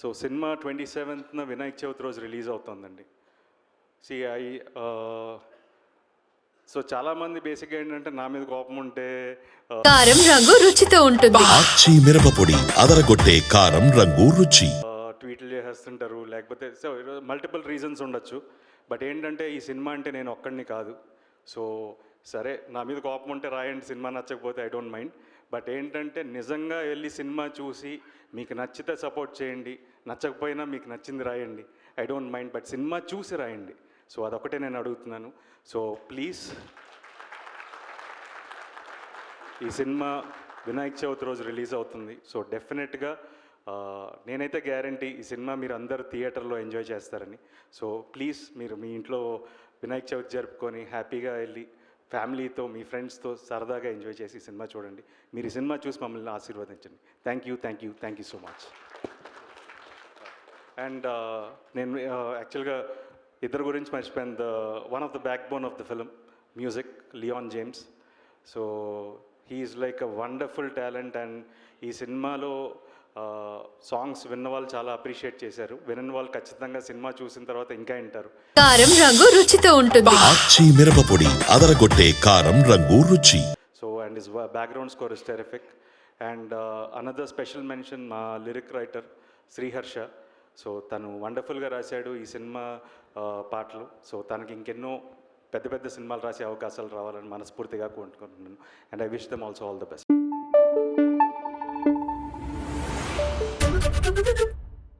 So cinema twenty సెవెంత్న వినాయక చవితి రోజు release అవుతుందండి. సి ఐ సో చాలామంది బేసిక్గా ఏంటంటే నా మీద కోపం ఉంటే కారం రంగు రుచితో ఉంటుంది. ఆచి మిరపపొడి అదరగొట్టే కారం రంగు రుచి. ట్వీట్లు చేసేస్తుంటారు లేకపోతే సో మల్టిపుల్ రీజన్స్ ఉండొచ్చు. బట్ ఏంటంటే ఈ సినిమా అంటే నేను ఒక్కడిని కాదు. సో సరే నా మీద కోపం ఉంటే రాయండి సినిమా నచ్చకపోతే ఐ డోంట్ మైండ్. బట్ ఏంటంటే నిజంగా వెళ్ళి సినిమా చూసి మీకు నచ్చితే సపోర్ట్ చేయండి నచ్చకపోయినా మీకు నచ్చింది రాయండి. ఐ డోంట్ మైండ్ బట్ సినిమా చూసి రాయండి. సో అదొకటే నేను అడుగుతున్నాను. సో ప్లీజ్ ఈ సినిమా వినాయక చవితి రోజు రిలీజ్ అవుతుంది. సో డెఫినెట్గా నేనైతే గ్యారంటీ ఈ సినిమా మీరు అందరు థియేటర్లో ఎంజాయ్ చేస్తారని. సో ప్లీజ్ మీరు మీ ఇంట్లో వినాయక చవితి జరుపుకొని హ్యాపీగా వెళ్ళి ఫ్యామిలీతో మీ ఫ్రెండ్స్తో సరదాగా ఎంజాయ్ చేసి సినిమా చూడండి. మీరు ఈ సినిమా చూసి మమ్మల్ని ఆశీర్వదించండి. Thank you thank you thank you so much and నేను uh, యాక్చువల్గా ఇద్దరు గురించి మర్చిపోయాను. The one of the backbone of the film music Leon James so he's like a wonderful talent and ఈ సినిమాలో సాంగ్స్ విన్న వాళ్ళు చాలా అప్రిషియేట్ చేశారు. వినని వాళ్ళు ఖచ్చితంగా సినిమా చూసిన తర్వాత ఇంకా వింటారు. కారం రంగు రుచితో ఉంటుంది. ఆచి మిరపపొడి అదరగొట్టే కారం రంగు రుచి. So and is background score is terrific and another special mention మా లిరిక్ రైటర్ శ్రీహర్ష. సో తను వండర్ఫుల్గా రాశాడు ఈ సినిమా పాటలు. సో తనకి ఇంకెన్నో పెద్ద పెద్ద సినిమాలు రాసే అవకాశాలు రావాలని మనస్ఫూర్తిగా కోరుకుంటున్నాను. And I wish them also all the best Thank you.